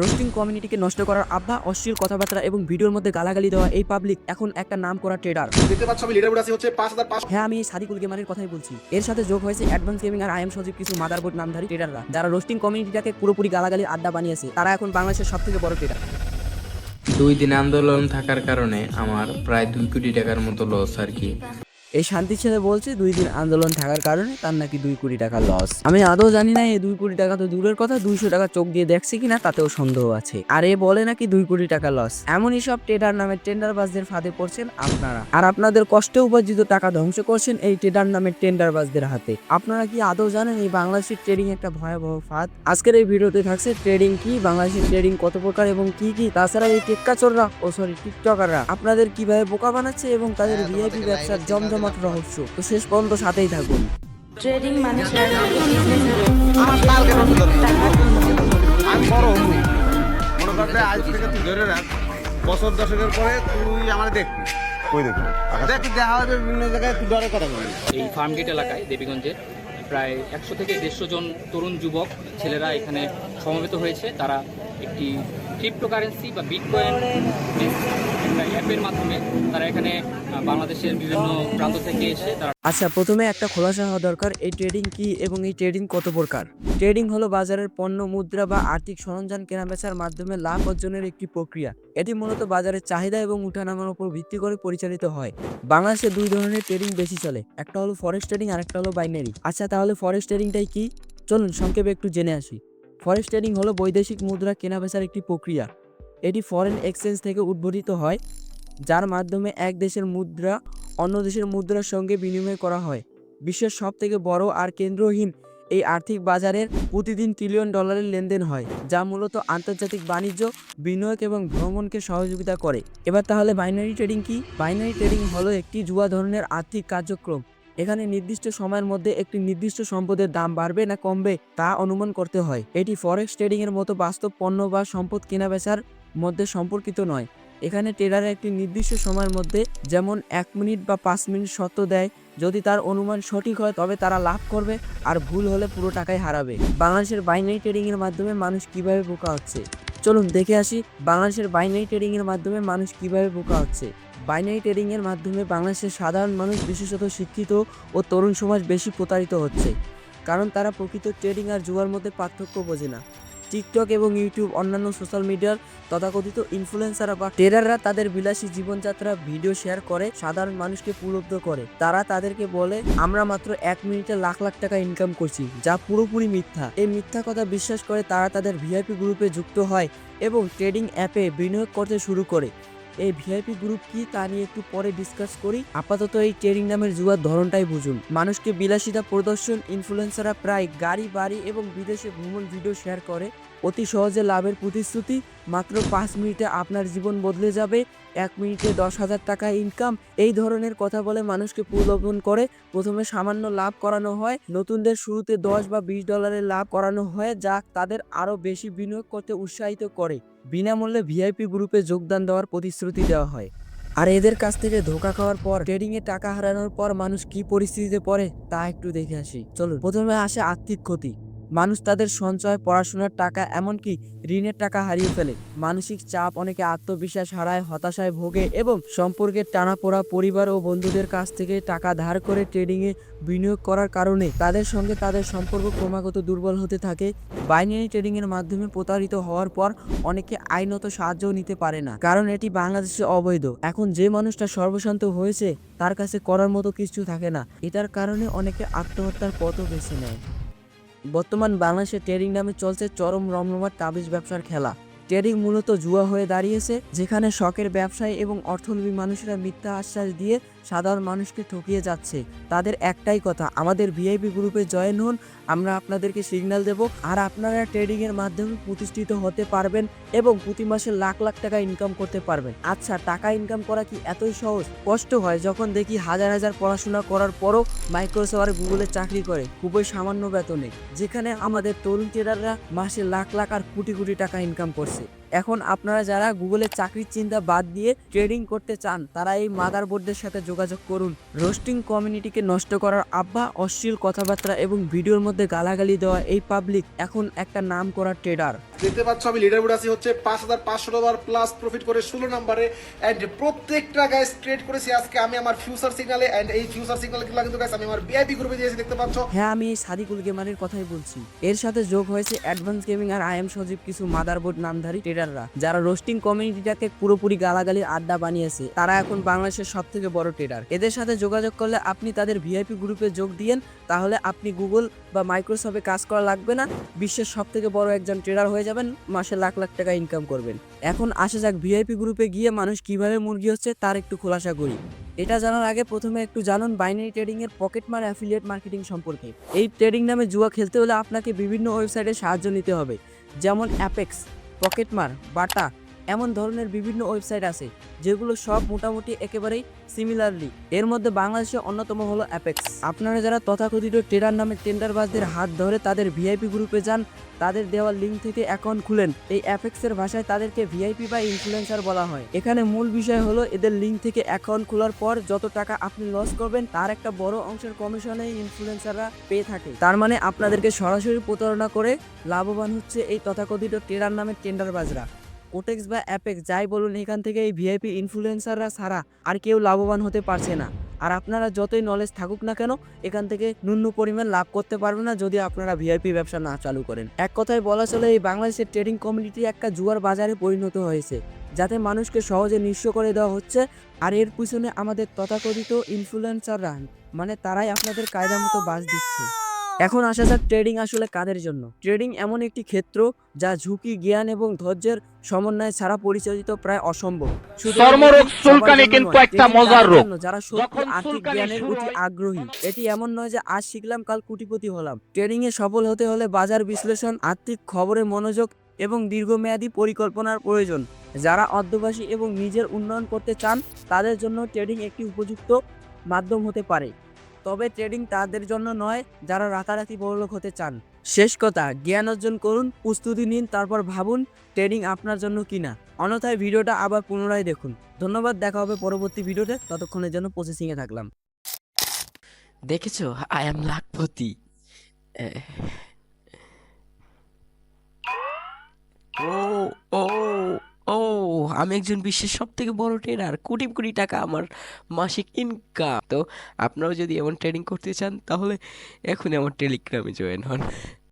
Roasting কমিউনিটিকে নষ্ট করার আব্বা অশ্লীল কথাবার্তা এবং ভিডিওর মধ্যে গালাগালি দেওয়া এই পাবলিক এখন একটা নাম করা ট্রেডার। দেখতে পাচ্ছ আমি লিডার বোর্ড আছি হচ্ছে পাঁচ হাজার পাঁচশো হ্যাঁ আমি এই সাদিকুল গেমারের কথাই বলছি। এর সাথে যোগ হয়েছে অ্যাডভান্স গেমিং আর আইএম সজীব কিছু মাদারবোর্ড নামধারী ট্রেডাররা যারা রোস্টিং কমিউনিটিটাকে পুরোপুরি গালাগালির আড্ডা বানিয়েছে। তারা এখন বাংলাদেশের সব থেকে বড় ট্রেডার। দুই দিন আন্দোলন থাকার কারণে আমার প্রায় দুই কোটি টাকার মতো লস আর কি। এই শান্তির সাথে বলছে দুই দিন আন্দোলন থাকার কারণে তার নাকি দুই কোটি টাকা লস আমি আদৌ জানি না এই দুই কোটি টাকা তো দূরের কথা দুইশো টাকা চোখ দিয়ে দেখছে কিনা তাতেও সন্দেহ আছে। আর এ বলে নাকি দুই কোটি টাকা লস এমনই সব ট্রেডার নামের টেন্ডারবাজদের ফাঁদে পড়ছেন আপনারা। আর আপনাদের কষ্টে উপার্জিত টাকা ধ্বংস করছেন এই ট্রেডার নামের টেন্ডারবাজদের হাতে। আপনারা কি আদৌ জানেন এই বাংলাদেশের ট্রেডিং একটা ভয়াবহ ফাঁদ? আজকের এই ভিডিওতে থাকছে ট্রেডিং কি বাংলাদেশের ট্রেডিং কত প্রকার এবং কি কি? তাছাড়া এই টেক্কাচোররা ও সরি টিকটকাররা আপনাদের কীভাবে বোকা বানাচ্ছে এবং তাদের ভিআইপি ব্যবসার জমজমাট রহস্য। তো শেষ পর্যন্ত সাথেই থাকুন। ট্রেডিং মানে আমার আমি বড় হব। মনে করতে আজ থেকে তুই ধরে রাখ বছর দশকের পরে তুই আমার দেখবি। কই দেখা হবে বিভিন্ন জায়গায় তুই ডরে কথা বলবি। এই ফার্মগেট এলাকায় দেবীগঞ্জের প্রায় একশো থেকে দেড়শো জন তরুণ যুবক ছেলেরা এখানে সমবেত হয়েছে। তারা একটি ক্রিপ্টোকারেন্সি বা বিটকয়েন একটা অ্যাপের মাধ্যমে তারা এখানে বাংলাদেশের বিভিন্ন প্রান্ত থেকে এসে তারা আচ্ছা প্রথমে একটা খোলাসা হওয়া দরকার, এই ট্রেডিং কি এবং এই ট্রেডিং কত প্রকার? ট্রেডিং হলো বাজারের পণ্য, মুদ্রা বা আর্থিক সরঞ্জাম কেনাবেচার মাধ্যমে লাভ অর্জনের একটি প্রক্রিয়া। এটি মূলত বাজারের চাহিদা এবং উঠানামার উপর ভিত্তি করে পরিচালিত হয়। বাংলাদেশে দুই ধরনের ট্রেডিং বেশি চলে, একটা হলো ফরেস্ট ট্রেডিং আর একটা হলো বাইনারি আচ্ছা তাহলে ফরেস্ট ট্রেডিংটাই কি? চলুন, সংক্ষেপে একটু জেনে আসি। ফরেস্ট ট্রেডিং হলো বৈদেশিক মুদ্রা কেনাবেচার একটি প্রক্রিয়া। এটি ফরেন এক্সচেঞ্জ থেকে উদ্ভূত হয়, যার মাধ্যমে এক দেশের মুদ্রা অন্য দেশের মুদ্রার সঙ্গে বিনিময় করা হয়। বিশ্বের সব থেকে বড় আর কেন্দ্রহীন এই আর্থিক বাজারের প্রতিদিন ট্রিলিয়ন ডলারের লেনদেন হয়, যা মূলত আন্তর্জাতিক বাণিজ্য, বিনিয়োগ এবং ভ্রমণকে সহযোগিতা করে। এবার তাহলে বাইনারি ট্রেডিং কি? বাইনারি ট্রেডিং হলো একটি জুয়া ধরনের আর্থিক কার্যক্রম। এখানে নির্দিষ্ট সময়ের মধ্যে একটি নির্দিষ্ট সম্পদের দাম বাড়বে না কমবে তা অনুমান করতে হয়। এটি ফরেক্স ট্রেডিং এর মতো বাস্তব পণ্য বা সম্পদ কেনাবেচার মধ্যে সম্পর্কিত নয়। এখানে ট্রেডার একটি নির্দিষ্ট সময়ের মধ্যে যেমন এক মিনিট বা পাঁচ মিনিট শর্ত দেয়। যদি তার অনুমান সঠিক হয়, তবে তারা লাভ করবে আর ভুল হলে পুরো টাকাই হারাবে। বাংলাদেশের বাইনারি ট্রেডিং এর মাধ্যমে মানুষ কীভাবে বোকা হচ্ছে? চলুন দেখে আসি বাংলাদেশের বাইনারি ট্রেডিং এর মাধ্যমে মানুষ কীভাবে বোকা হচ্ছে। বাইনারি ট্রেডিংয়ের মাধ্যমে বাংলাদেশের সাধারণ মানুষ, বিশেষত শিক্ষিত ও তরুণ সমাজ বেশি প্রতারিত হচ্ছে। কারণ তারা প্রকৃত ট্রেডিং আর জুয়ার মধ্যে পার্থক্য বোঝে না। টিকটক এবং ইউটিউব অন্যান্য সোশ্যাল মিডিয়ার তথাকথিত ইনফ্লুয়েন্সাররা বা ট্রেডাররা তাদের বিলাসী জীবনযাত্রা ভিডিও শেয়ার করে, সাধারণ মানুষকে প্রলুব্ধ করে। তারা তাদেরকে বলে, আমরা মাত্র এক মিনিটে লাখ লাখ টাকা ইনকাম করছি, যা পুরোপুরি মিথ্যা। এই মিথ্যা কথা বিশ্বাস করে তারা তাদের ভিআইপি গ্রুপে যুক্ত হয় এবং ট্রেডিং অ্যাপে বিনিয়োগ করতে শুরু করে। এই ভিআইপি গ্রুপ কি তা নিয়ে একটু পরে ডিসকাস করি। আপাতত এই ট্রেডিং নামের জুয়ার ধরনটাই বুঝুন। মানুষকে বিলাসিতা, প্রদর্শন ইনফ্লুয়েন্সাররা প্রায় গাড়ি, বাড়ি এবং বিদেশে ভ্রমণ ভিডিও শেয়ার করে। অতি সহজে লাভের প্রতিশ্রুতি, মাত্র পাঁচ মিনিটে আপনার জীবন বদলে যাবে। এক মিনিটে দশ হাজার টাকা ইনকাম এই ধরনের কথা বলে মানুষকে প্রলোভন করে। প্রথমে সামান্য লাভ করানো হয়, নতুনদের শুরুতে দশ বা বিশ ডলারের লাভ করানো হয়, যা তাদের আরও বেশি বিনিয়োগ করতে উৎসাহিত করে। বিনামূল্যে ভিআইপি গ্রুপে যোগদান দেওয়ার প্রতিশ্রুতি দেওয়া হয়। আর এদের কাছ থেকে ধোকা খাওয়ার পর ট্রেডিং এ টাকা হারানোর পর মানুষ কি পরিস্থিতিতে পড়ে, তা একটু দেখে আসি। চলুন, প্রথমে আসে আর্থিক ক্ষতি। মানুষ তাদের সঞ্চয়, পড়াশোনার টাকা, এমনকি ঋণের টাকা হারিয়ে ফেলে। মানসিক চাপ অনেকে আত্মবিশ্বাস হারায়, হতাশায় ভোগে এবং সম্পর্কের টানাপোড়া পরিবার ও বন্ধুদের কাছ থেকে টাকা ধার করে ট্রেডিংয়ে বিনিয়োগ করার কারণে তাদের সঙ্গে তাদের সম্পর্ক ক্রমাগত দুর্বল হতে থাকে। বাইনারি ট্রেডিংয়ের মাধ্যমে প্রতারিত হওয়ার পর অনেকে আইনত সাহায্যও নিতে পারে না, কারণ এটি বাংলাদেশে অবৈধ। এখন যে মানুষটা সর্বশান্ত হয়েছে, তার কাছে করার মতো কিছু থাকে না। এটার কারণে অনেকে আত্মহত্যার পথও বেছে নেয়। বর্তমান বাংলাদেশে ট্রেডিং নামে চলছে চরম রমরমার তাবিজ ব্যবসার খেলা। ট্রেডিং মূলত জুয়া হয়ে দাঁড়িয়েছে, যেখানে শখের ব্যবসায়ী এবং অর্থলোভী মানুষেরা মিথ্যা আশ্বাস দিয়ে সাধারণ মানুষকে ঠকিয়ে যাচ্ছে। তাদের একটাই কথা, আমাদের ভিআইপি গ্রুপে জয়েন হন, আমরা আপনাদেরকে সিগন্যাল দেব, আর আপনারা ট্রেডিং এর মাধ্যমে প্রতিষ্ঠিত হতে পারবেন এবং প্রতি মাসে লাখ লাখ টাকা ইনকাম করতে পারবেন। আচ্ছা টাকা ইনকাম করা কি এতই সহজ? কষ্ট হয় যখন দেখি হাজার হাজার পড়াশোনা করার পরও মাইক্রোসফট আর গুগলে চাকরি করে, খুবই সামান্য বেতনে, যেখানে আমাদের তরুণ ট্রেডাররা মাসে লাখ লাখ আর কোটি কোটি টাকা ইনকাম করছে। passé. এখন আপনারা যারা গুগলে চাকরির চিন্তা বাদ দিয়ে ট্রেডিং করতে চান তারা এই মাদার বোর্ডের সাথে যোগাযোগ করুন। রোস্টিং কমিউনিটিকে নষ্ট করার আব্বা অশ্লীল কথাবার্তা এবং ভিডিওর মধ্যে গালাগালি দেওয়া এই পাবলিক এখন একটা নাম করা ট্রেডার দেখতে পাচ্ছ আমি লিডার বোর্ড আছি হচ্ছে পাঁচ হাজার পাঁচশো ডলার প্লাস প্রফিট করে ষোলো নাম্বারে। অ্যান্ড প্রত্যেকটা গাইস ট্রেড করেছি আজকে আমি আমার ফিউচার সিগনালে অ্যান্ড এই ফিউচার সিগনালগুলো কিন্তু গাইস আমি আমার বিআইপি গ্রুপে দিয়েছি দেখতে পাচ্ছ? হ্যাঁ আমি এই সাদিকুল গেমারের কথাই বলছি। এর সাথে যোগ হয়েছে অ্যাডভান্স গেমিং আর আই এম সজীব কিছু মাদারবোর্ড নামধারী ট্রেডাররা যারা রোস্টিং কমিউনিটিটাকে পুরোপুরি গালাগালির আড্ডা বানিয়েছে, তারা এখন বাংলাদেশের সব থেকে বড় ট্রেডার এদের সাথে যোগাযোগ করলে আপনি তাদের ভিআইপি গ্রুপে যোগ দিয়েন, তাহলে আপনি গুগল বা মাইক্রোসফটে কাজ করা লাগবে না, বিশ্বের সব থেকে বড় একজন ট্রেডার হয়ে যাবেন, মাসে লাখ লাখ টাকা ইনকাম করবেন। এখন আসা যাক ভিআইপি গ্রুপে গিয়ে মানুষ কীভাবে মুরগি হচ্ছে, তার একটু খোলাসা করি। এটা জানার আগে প্রথমে একটু জানুন বাইনারি ট্রেডিং এর পকেট মার অ্যাফিলিয়েট মার্কেটিং সম্পর্কে। এই ট্রেডিং নামে জুয়া খেলতে হলে আপনাকে বিভিন্ন ওয়েবসাইটে সাহায্য নিতে হবে, যেমন অ্যাপেক্স পকেটমার বাটা এমন ধরনের বিভিন্ন ওয়েবসাইট আছে, যেগুলো সব মোটামুটি একেবারেই সিমিলারলি এর মধ্যে বাংলাদেশে অন্যতম হলো অ্যাপেক্স আপনারা যারা তথাকথিত ট্রেডার নামে টেন্ডারবাজদের হাত ধরে তাদের ভিআইপি গ্রুপে যান, তাদের দেওয়া লিঙ্ক থেকে অ্যাকাউন্ট খুলেন। এই অ্যাপেক্সের ভাষায় তাদেরকে ভিআইপি বা ইনফ্লুয়েন্সার বলা হয়। এখানে মূল বিষয় হলো এদের লিঙ্ক থেকে অ্যাকাউন্ট খোলার পর যত টাকা আপনি লস করবেন, তার একটা বড় অংশের কমিশনে ইনফ্লুয়েন্সাররা পেয়ে থাকে। তার মানে আপনাদেরকে সরাসরি প্রতারণা করে লাভবান হচ্ছে এই তথাকথিত ট্রেডার নামের টেন্ডারবাজরা। কোটেক্স বা অ্যাপেক্স যাই বলুন, এখান থেকে এই ভিআইপি ইনফ্লুয়েন্সাররা ছাড়া আর কেউ লাভবান হতে পারছে না। আর আপনারা যতই নলেজ থাকুক না কেন, এখান থেকে ন্যূন পরিমাণ লাভ করতে পারবেন না যদি আপনারা ভিআইপি ব্যবসা না চালু করেন। এক কথায় বলা চলে, এই বাংলাদেশের ট্রেডিং কমিউনিটি একটা জুয়ার বাজারে পরিণত হয়েছে, যাতে মানুষকে সহজে নিঃস্ব করে দেওয়া হচ্ছে। আর এর পিছনে আমাদের তথাকথিত ইনফ্লুয়েন্সাররা মানে তারাই আপনাদের কায়দা মতো বাস দিচ্ছে। এখন আসা যাক ট্রেডিং আসলে কাদের জন্য। ট্রেডিং এমন একটি ক্ষেত্র যা ঝুঁকি জ্ঞান এবং ধৈর্যের সমন্বয় ছাড়া পরিচালিত প্রায় অসম্ভব। চর্মরোগ চুলকানি কিন্তু একটা মজার রোগ। যারা সত্যি আর্থিক জ্ঞানের প্রতি আগ্রহী। এটি এমন নয় যে আজ শিখলাম কাল কোটিপতি হলাম। ট্রেডিং এ সফল হতে হলে বাজার বিশ্লেষণ আর্থিক খবরে মনোযোগ এবং দীর্ঘমেয়াদী পরিকল্পনার প্রয়োজন। যারা অর্ধবাসী এবং নিজের উন্নয়ন করতে চান তাদের জন্য ট্রেডিং একটি উপযুক্ত মাধ্যম হতে পারে। তবে ট্রেডিং তাদের জন্য নয়, যারা রাতারাতি বড়লোক হতে চান। শেষ কথা, জ্ঞান অর্জন করুন, প্রস্তুতি নিন, তারপর ভাবুন ট্রেডিং আপনার জন্য কিনা। অন্যথায় ভিডিওটা আবার পুনরায় দেখুন। ধন্যবাদ, দেখা হবে পরবর্তী ভিডিওতে। ততক্ষণের জন্য প্রসেসিংয়ে থাকলাম। দেখেছ? আই এম লাখপতি ও ও ও আমি একজন বিশ্বের সব থেকে বড় ট্রেডার কোটি কোটি টাকা আমার মাসিক ইনকাম তো আপনারাও যদি এমন ট্রেডিং করতে চান, তাহলে এখন আমার টেলিগ্রামে জয়েন হন।